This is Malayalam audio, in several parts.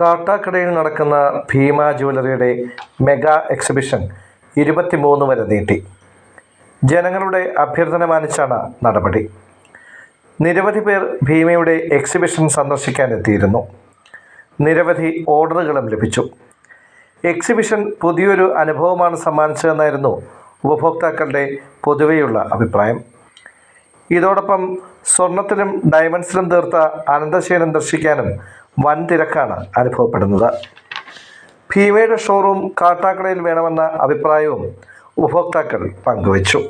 കാട്ടാക്കടയിൽ നടക്കുന്ന ഭീമ ജ്വല്ലറിയുടെ മെഗാ എക്സിബിഷൻ ഇരുപത്തിമൂന്ന് വരെ നീട്ടി. ജനങ്ങളുടെ അഭ്യർത്ഥന മാനിച്ചാണ് നടപടി. നിരവധി പേർ ഭീമയുടെ എക്സിബിഷൻ സന്ദർശിക്കാനെത്തിയിരുന്നു നിരവധി ഓർഡറുകളും ലഭിച്ചു. എക്സിബിഷൻ പുതിയൊരു അനുഭവമാണ് സമ്മാനിച്ചതെന്നായിരുന്നു ഉപഭോക്താക്കളുടെ പൊതുവെയുള്ള അഭിപ്രായം. ഇതോടൊപ്പം സ്വർണത്തിലും ഡയമണ്ട്സിലും തീർത്ത അനന്തശയനം ദർശിക്കാനും വൻ തിരക്കാണ് അനുഭവപ്പെടുന്നത്. ഭീമയുടെ ഷോറൂം കാട്ടാക്കടയിൽ വേണമെന്ന അഭിപ്രായവും ഉപഭോക്താക്കൾ പങ്കുവച്ചു.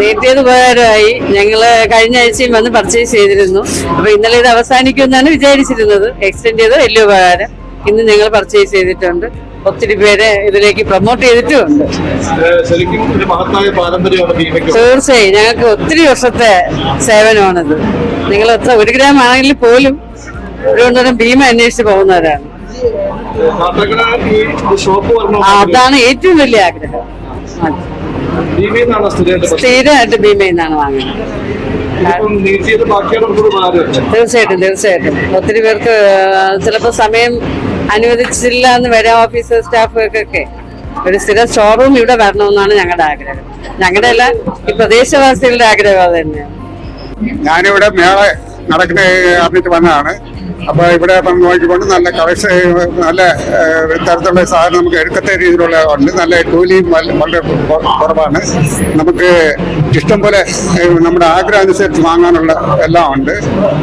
നീട്ടിയത് ഉപകാരമായി. ഞങ്ങൾ കഴിഞ്ഞ ആഴ്ചയും വന്ന് പർച്ചേസ് ചെയ്തിരുന്നു. അപ്പൊ ഇന്നലെ ഇത് അവസാനിക്കുമെന്നാണ് വിചാരിച്ചിരുന്നത്. എക്സ്റ്റെൻഡ് ചെയ്ത് വലിയ ഉപകാരം. ഇന്ന് ഞങ്ങൾ പർച്ചേസ് ചെയ്തിട്ടുണ്ട്. ഒത്തിരി പേരെ ഇതിലേക്ക് പ്രൊമോട്ട് ചെയ്തിട്ടുമുണ്ട്. തീർച്ചയായും. ഞങ്ങൾക്ക് ഒത്തിരി വർഷത്തെ സേവനമാണിത്. നിങ്ങൾ എത്ര ഒരു ഗ്രാം ആണെങ്കിൽ പോലും തിരുവനന്തപുരം ഭീമ അന്വേഷിച്ച് പോകുന്നവരാണ്. അതാണ് ഏറ്റവും വലിയ ആഗ്രഹം. സ്ഥിരമായിട്ട് ഭീമയിന്നാണ് സ്ഥിരമായിട്ട് ഭീമയിൽ നിന്നാണ് വാങ്ങുന്നത്. തീർച്ചയായിട്ടും തീർച്ചയായിട്ടും. ഒത്തിരി പേർക്ക് ചിലപ്പോൾ സമയം അനുവദിച്ചില്ല എന്ന് വരാം ഓഫീസ് സ്റ്റാഫുകൾക്കൊക്കെ. ഒരു സ്ഥിര ഷോറൂം ഇവിടെ വരണമെന്നാണ് ഞങ്ങളുടെ ആഗ്രഹം. ഞങ്ങളുടെ എല്ലാ ഈ പ്രദേശവാസികളുടെ ആഗ്രഹം അത് തന്നെയാണ്. ഞാനിവിടെ മേള നടക്കുന്ന അറിഞ്ഞിട്ട് വന്നതാണ്. അപ്പൊ ഇവിടെ ഇപ്പം നോക്കിക്കൊണ്ട് നല്ല കളക്ഷൻ നല്ല തരത്തിലുള്ള സാധനം നമുക്ക് എടുക്കത്ത രീതിയിലുള്ള ഉണ്ട്. നല്ല കൂലിയും വളരെ കുറവാണ്. നമുക്ക് ഇഷ്ടം പോലെ നമ്മുടെ ആഗ്രഹം അനുസരിച്ച് വാങ്ങാനുള്ള എല്ലാം ഉണ്ട്.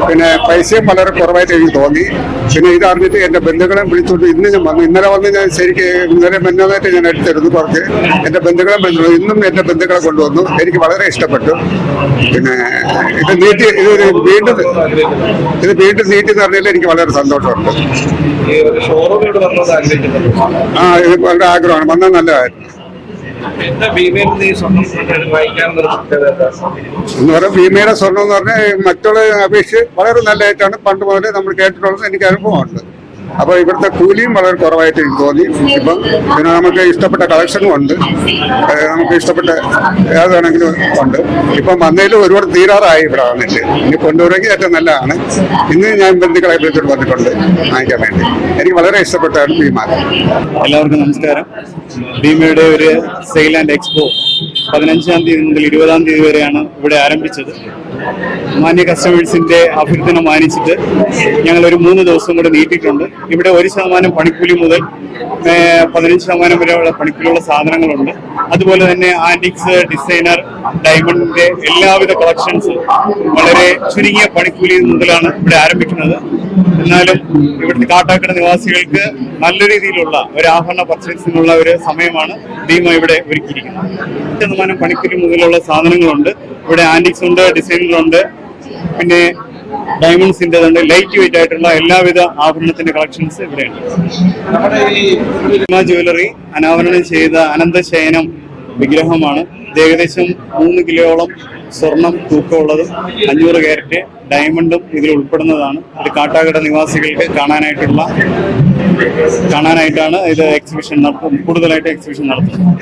പിന്നെ പൈസയും വളരെ കുറവായിട്ട് എനിക്ക് തോന്നി. പിന്നെ ഇതറിഞ്ഞിട്ട് എന്റെ ബന്ധുക്കളെ വിളിച്ചുകൊണ്ട് ഇന്ന് ഞാൻ വന്നു ഇന്നലെ വന്ന് ഞാൻ ശരിക്ക് ഇന്നലെ മെന്നതായിട്ട് ഞാൻ എടുത്തിരുന്നു കുറച്ച്. എന്റെ ബന്ധുക്കളെ ബന്ധുക്കൾ ഇന്നും എന്റെ ബന്ധുക്കളെ കൊണ്ടുവന്നു. എനിക്ക് വളരെ ഇഷ്ടപ്പെട്ടു. പിന്നെ ഇത് നീട്ടി ഇത് വീണ്ടും ഇത് വീണ്ടും നീട്ടി എന്ന് പറഞ്ഞാൽ എനിക്ക് വളരെ സന്തോഷമുണ്ട്. ആ ഇത് വളരെ ആഗ്രഹമാണ്. വന്നാൽ നല്ലതായിരുന്നു? എന്ന് പറഞ്ഞാൽ ഭീമയുടെ സ്വർണം എന്ന് പറഞ്ഞാൽ മറ്റുള്ള അപേക്ഷിച്ച് വളരെ നല്ലതായിട്ടാണ് പണ്ട് മുതലേ നമ്മൾ കേട്ടിട്ടുള്ളത്. എനിക്ക് അനുഭവമുണ്ട്. അപ്പോൾ ഇവിടുത്തെ കൂലിയും വളരെ കുറവായിട്ട് എനിക്ക് തോന്നി. ഇപ്പം പിന്നെ നമുക്ക് ഇഷ്ടപ്പെട്ട കളക്ഷനും ഉണ്ട്. നമുക്ക് ഇഷ്ടപ്പെട്ട ഏതാണെങ്കിലും ഉണ്ട്. ഇപ്പം വന്നതിൽ ഒരുപാട് തീരാറായി ഇവിടെ വന്നിട്ട്. ഇനി കൊണ്ടുവരുമെങ്കിൽ ഏറ്റവും നല്ലതാണ്. ഇന്ന് ഞാൻ ബന്ധുക്കളെ വിളിച്ചിട്ട് വന്നിട്ടുണ്ട് വാങ്ങിക്കാൻ വേണ്ടി. എനിക്ക് വളരെ ഇഷ്ടപ്പെട്ടാണ് ഭീമ എല്ലാവർക്കും നമസ്കാരം. ഭീമയുടെ ഒരു സെയിൽ ആൻഡ് എക്സ്പോ പതിനഞ്ചാം തീയതി മുതൽ ഇരുപതാം തീയതി വരെയാണ് ഇവിടെ ആരംഭിച്ചത്. മാന്യ കസ്റ്റമേഴ്സിന്റെ അഭ്യർത്ഥന മാനിച്ചിട്ട് ഞങ്ങൾ ഒരു മൂന്ന് ദിവസം കൂടെ നീട്ടിയിട്ടുണ്ട്. ഇവിടെ ഒരു ശതമാനം പണിക്കൂലി മുതൽ പതിനഞ്ച് ശതമാനം വരെയുള്ള പണിക്കൂലിയുള്ള സാധനങ്ങളുണ്ട്. അതുപോലെ തന്നെ ആന്റിക്സ് ഡിസൈനർ ഡയമണ്ടിന്റെ എല്ലാവിധ കളക്ഷൻസ് വളരെ ചുരുങ്ങിയ പണിക്കൂലി മുതലാണ് ഇവിടെ ആരംഭിക്കുന്നത്. എന്നാലും ഇവിടുത്തെ കാട്ടാക്കട നിവാസികൾക്ക് നല്ല രീതിയിലുള്ള ഒരു ആഭരണ പർച്ചേസിനുള്ള ഒരു സമയമാണ് ഭീമ ഇവിടെ ഒരുക്കിയിരിക്കുന്നത്. ശതമാനം പണിക്കൂലി മുതലുള്ള സാധനങ്ങളുണ്ട്. ഇവിടെ ആന്റിക്സ് ഉണ്ട് ഡിസൈനുകളുണ്ട് പിന്നെ ഡയമണ്ട്സിന്റെ ഉണ്ട് ലൈറ്റ് വെയിറ്റ് ആയിട്ടുള്ള എല്ലാവിധ ആഭരണത്തിന്റെ കളക്ഷൻസ് ഇവിടെയുണ്ട്. നമ്മുടെ ഈ ഭീമ ജ്വല്ലറി അനാവരണം ചെയ്ത അനന്തശയനം വിഗ്രഹമാണ്. ഇത് ഏകദേശം മൂന്ന് കിലോയോളം സ്വർണം തൂക്കമുള്ളതും. അഞ്ഞൂറ് ക്യാരറ്റ് ഡയമണ്ടും ഇതിൽ ഉൾപ്പെടുന്നതാണ്. ഇത് കാട്ടാക്കട നിവാസികൾക്ക് കാണാനായിട്ടുള്ള കാണാനായിട്ടാണ് ഇത് എക്സിബിഷൻ നടത്തുന്നത്. കൂടുതലായിട്ട് എക്സിബിഷൻ നടത്തുന്നത്.